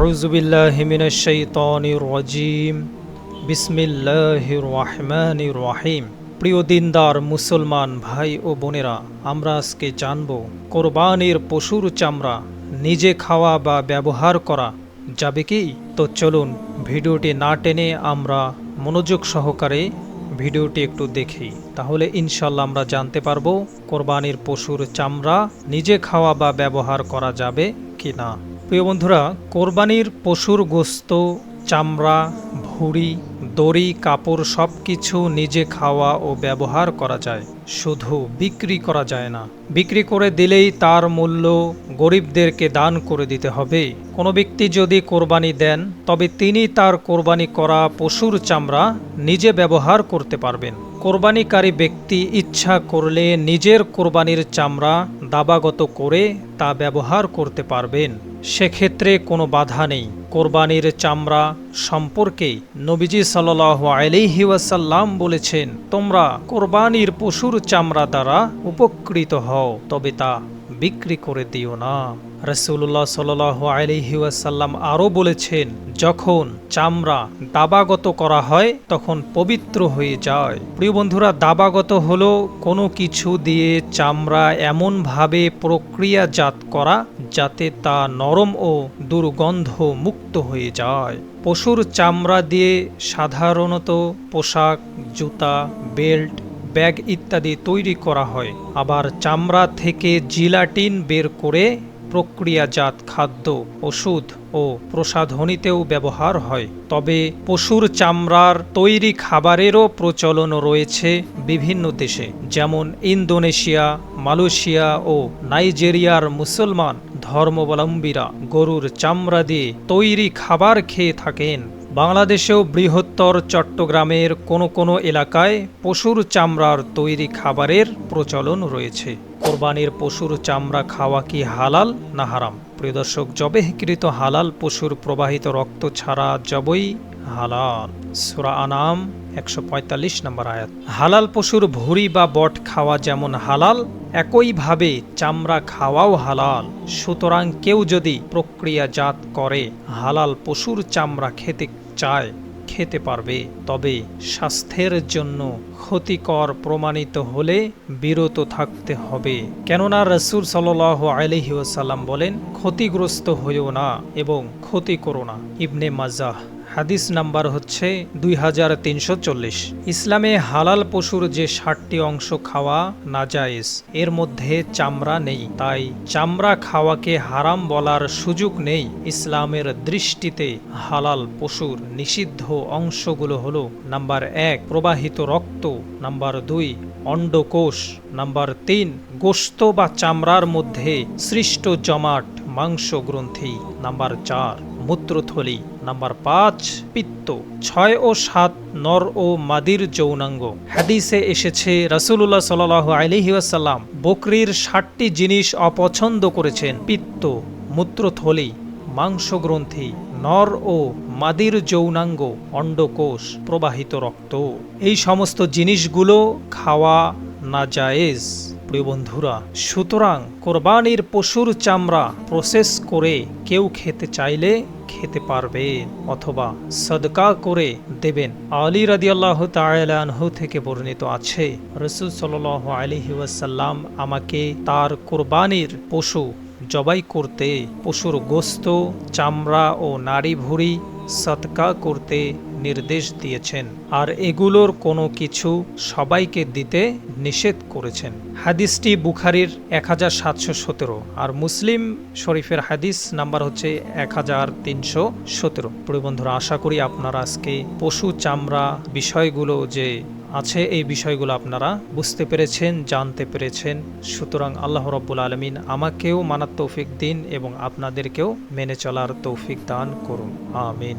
আউজুবিল্লাহ হিমিনশাইতনির রজিম। বিসমিল্লাহির রহমানির রহিম। প্রিয় দিনদার মুসলমান ভাই ও বোনেরা, আমরা আজকে জানব কোরবানির পশুর চামড়া নিজে খাওয়া বা ব্যবহার করা যাবে কি? তো চলুন ভিডিওটি না টেনে আমরা মনোযোগ সহকারে ভিডিওটি একটু দেখি। তাহলে ইনশাল্লাহ আমরা জানতে পারব কোরবানির পশুর চামড়া নিজে খাওয়া বা ব্যবহার করা যাবে কি না প্রিয় বন্ধুরা, কোরবানির পশুর গোস্ত, চামড়া, ভুড়ি, দড়ি, কাপড় সব কিছু নিজে খাওয়া ও ব্যবহার করা যায়। শুধু বিক্রি করা যায় না। বিক্রি করে দিলেই তার মূল্য গরিবদেরকে দান করে দিতে হবে। কোনো ব্যক্তি যদি কোরবানি দেন, তবে তিনি তার কোরবানি করা পশুর চামড়া নিজে ব্যবহার করতে পারবেন। কোরবানিকারী ব্যক্তি ইচ্ছা করলে নিজের কোরবানির চামড়া দাবাগত করে তা ব্যবহার করতে পারবেন। সেক্ষেত্রে কোনো বাধা নেই। কোরবানির চামড়া সম্পর্কে নবীজি সাল্লাহ আলিহি ওয়াসাল্লাম বলেছেন, তোমরা কোরবানির পশুর চামড়া দ্বারা উপকৃত হও, তবে তা বিক্রি করে দিও না। রসুল্লাহ সাল আলহি ওয়াসাল্লাম আরও বলেছেন, যখন চামড়া দাবাগত করা হয়, তখন পবিত্র হয়ে যায়। প্রিয় বন্ধুরা, দাবাগত হলো কোনো কিছু দিয়ে চামড়া এমনভাবে প্রক্রিয়াজাত করা যাতে তা নরম ও দুর্গন্ধ মুক্ত হয়ে যায়। পশুর চামড়া দিয়ে সাধারণত পোশাক, জুতা, বেল্ট, ব্যাগ ইত্যাদি তৈরি করা হয়। আবার চামড়া থেকে জিলাটিন বের করে প্রক্রিয়াজাত খাদ্য, ওষুধ ও প্রসাধনীতেও ব্যবহার হয়। তবে পশুর চামড়ার তৈরি খাবারেরও প্রচলন রয়েছে বিভিন্ন দেশে। যেমন ইন্দোনেশিয়া, মালয়েশিয়া ও নাইজেরিয়ার মুসলমান ধর্মাবলম্বীরা গরুর চামড়া দিয়ে তৈরি খাবার খেয়ে থাকেন। বাংলাদেশেও বৃহত্তর চট্টগ্রামের কোনো কোনো এলাকায় পশুর চামড়ার তৈরি খাবারের প্রচলন রয়েছে। কোরবানির পশুর চামড়া খাওয়া কি হালাল না হারাম? প্রিয় দর্শক জবেহকৃত হালাল পশুর প্রবাহিত রক্ত ছাড়া জবই হালাল। সুরা আনাম, একশো পঁয়তাল্লিশ নম্বর আয়াত। হালাল পশুর ভুঁড়ি বা বট খাওয়া যেমন হালাল, একইভাবে চামড়া খাওয়াও হালাল। সুতরাং কেউ যদি প্রক্রিয়াজাত করে, হালাল পশুর চামড়া খেতে চায় খেতে পারবে, তবে স্বাস্থ্যের জন্য ক্ষতিকর প্রমাণিত হলে বিরত থাকতে হবে। কেননা রসুল সাল আলহিউসাল্লাম বলেন, ক্ষতিগ্রস্ত হইও না এবং ক্ষতি করো না। ইবনে মাজাহ হাদিস নাম্বার হচ্ছে দুই হাজার তিনশো চল্লিশ। ইসলামে হালাল পশুর যে ষাটটি অংশ খাওয়া নাজায়েজ, এর মধ্যে চামড়া নেই। তাই চামড়া খাওয়াকে হারাম বলার সুযোগ নেই ইসলামের দৃষ্টিতে হালাল পশুর নিষিদ্ধ অংশগুলো হলো নাম্বার এক, প্রবাহিত রক্ত, নাম্বার দুই, অন্ডকোষ, নাম্বার তিন, গোস্ত বা চামড়ার মধ্যে সৃষ্ট জমাট মাংস গ্রন্থি নাম্বার চার। মূত্রথলি, নাম্বার পাঁচ, পিত্ত, ছয় ও সাত, নর ও মাদির যৌনাঙ্গ। হাদিসে এসেছে রাসুল্লাহ সাল আলহি আসাল্লাম বকরির ষাটটি জিনিস অপছন্দ করেছেন। পিত্ত, মূত্রথলি, মাংসগ্রন্থি, নর ও মাদির যৌনাঙ্গ, অন্ডকোষ, প্রবাহিত রক্ত। এই সমস্ত জিনিসগুলো খাওয়া না জায়েজ প্রিয় বন্ধুরা, সুতরাং কোরবানির পশুর চামড়া প্রসেস করে কেউ খেতে চাইলে খেতে পারবে অথবা সদকা করে দেবেন। আলী রাদি আল্লাহ তালানহু থেকে বর্ণিত আছে, রসুল সাল আলহি ওয়াসাল্লাম আমাকে তার কোরবানির পশু জবাই করতে, পশুর গোস্ত, চামড়া ও নারী ভুড়ি সৎকা করতে নির্দেশ দিয়েছেন। আর এগুলোর কোনো কিছু সবাইকে দিতে নিষেধ করেছেন। হাদিসটি বুখারির এক হাজার সাতশো সতেরো আর মুসলিম শরীফের হাদিস নাম্বার হচ্ছে এক হাজার তিনশো সতেরো। বন্ধুরা, আশা করি আপনারা আজকে পশু চামড়া বিষয়গুলো যে আছে এই বিষয়গুলো আপনারা বুঝতে পেরেছেন, জানতে পেরেছেন। সুতরাং আল্লাহ রব্বুল আলমিন আমাকেও মানার তৌফিক দিন এবং আপনাদেরকেও মেনে চলার তৌফিক দান করুন। আমিন।